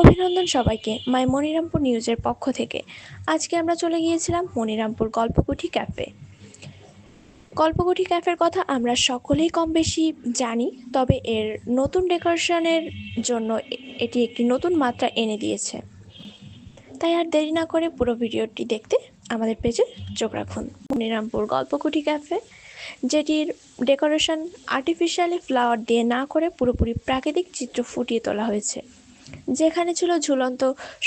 অভিনন্দন সবাইকে মাই মনিরামপুর নিউজের পক্ষ থেকে। আজকে আমরা চলে গিয়েছিলাম মনিরামপুর গল্পকুঠি ক্যাফে। গল্পকুঠি ক্যাফের কথা আমরা সকলেই কম বেশি জানি, তবে এর নতুন ডেকোরেশনের জন্য এটি একটি নতুন মাত্রা এনে দিয়েছে। তাই আর দেরি না করে পুরো ভিডিওটি দেখতে আমাদের পেজে চোখ রাখুন। মনিরামপুর গল্পকুঠি ক্যাফে, যেটির ডেকোরেশন আর্টিফিশিয়ালি ফ্লাওয়ার দিয়ে না করে পুরোপুরি প্রাকৃতিক চিত্র ফুটিয়ে তোলা হয়েছে। যেখানে ছিল ঝুলন্ত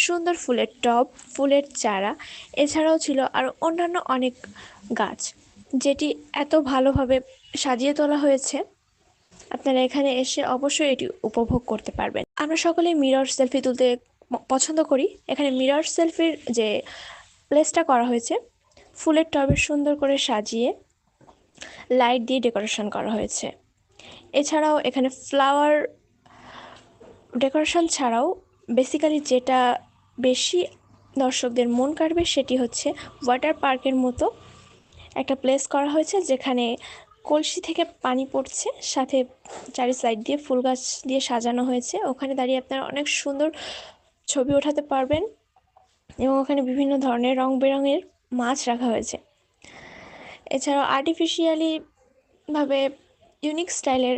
সুন্দর ফুলের টব, ফুলের চারা, এছাড়াও ছিল আরও অন্যান্য অনেক গাছ, যেটি এত ভালোভাবে সাজিয়ে তোলা হয়েছে। আপনারা এখানে এসে অবশ্যই এটি উপভোগ করতে পারবেন। আমরা সকলেই মিরর সেলফি তুলতে পছন্দ করি। এখানে মিরর সেলফির যে প্লেসটা করা হয়েছে, ফুলের টবে সুন্দর করে সাজিয়ে লাইট দিয়ে ডেকোরেশন করা হয়েছে। এছাড়াও এখানে ফ্লাওয়ার ডেকোরেশন ছাড়াও বেসিক্যালি যেটা বেশি দর্শকদের মন কাড়বে সেটি হচ্ছে ওয়াটার পার্কের মতো একটা প্লেস করা হয়েছে যেখানে কলসি থেকে পানি পড়ছে, সাথে চারি সাইড দিয়ে ফুল গাছ দিয়ে সাজানো হয়েছে। ওখানে দাঁড়িয়ে আপনারা অনেক সুন্দর ছবি ওঠাতে পারবেন এবং ওখানে বিভিন্ন ধরনের রং বেরঙের মাছ রাখা হয়েছে। এছাড়াও আর্টিফিশিয়ালি ভাবে ইউনিক স্টাইলের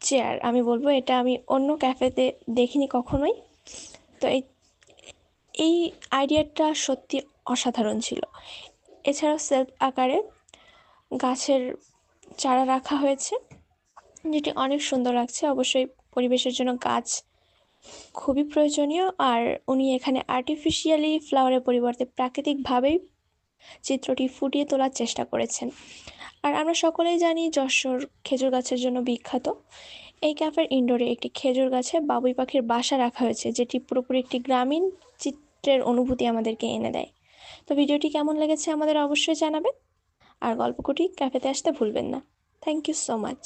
চেয়ার আমি বলব এটা আমি অন্য ক্যাফেতে দেখিনি কখনোই। তো এই এই আইডিয়াটা সত্যি অসাধারণ ছিল। এছাড়াও সেলফ আকারে গাছের চারা রাখা হয়েছে, যেটি অনেক সুন্দর লাগছে। অবশ্যই পরিবেশের জন্য গাছ খুবই প্রয়োজনীয়। আর উনি এখানে আর্টিফিশিয়ালি ফ্লাওয়ারের পরিবর্তে প্রাকৃতিকভাবেই চিত্রটি ফুটিয়ে তোলার চেষ্টা করেছেন। আর আমরা সকলেই জানি যশোর খেজুর গাছের জন্য বিখ্যাত। এই ক্যাফের ইনডোরে একটি খেজুর গাছে বাবুই পাখির বাসা রাখা হয়েছে, যেটি পুরোপুরি একটি গ্রামীণ চিত্রের অনুভূতি আমাদেরকে এনে দেয়। তো ভিডিওটি কেমন লেগেছে আমাদের অবশ্যই জানাবেন। আর গল্পকুটি ক্যাফেতে আসতে ভুলবেন না। Thank you so much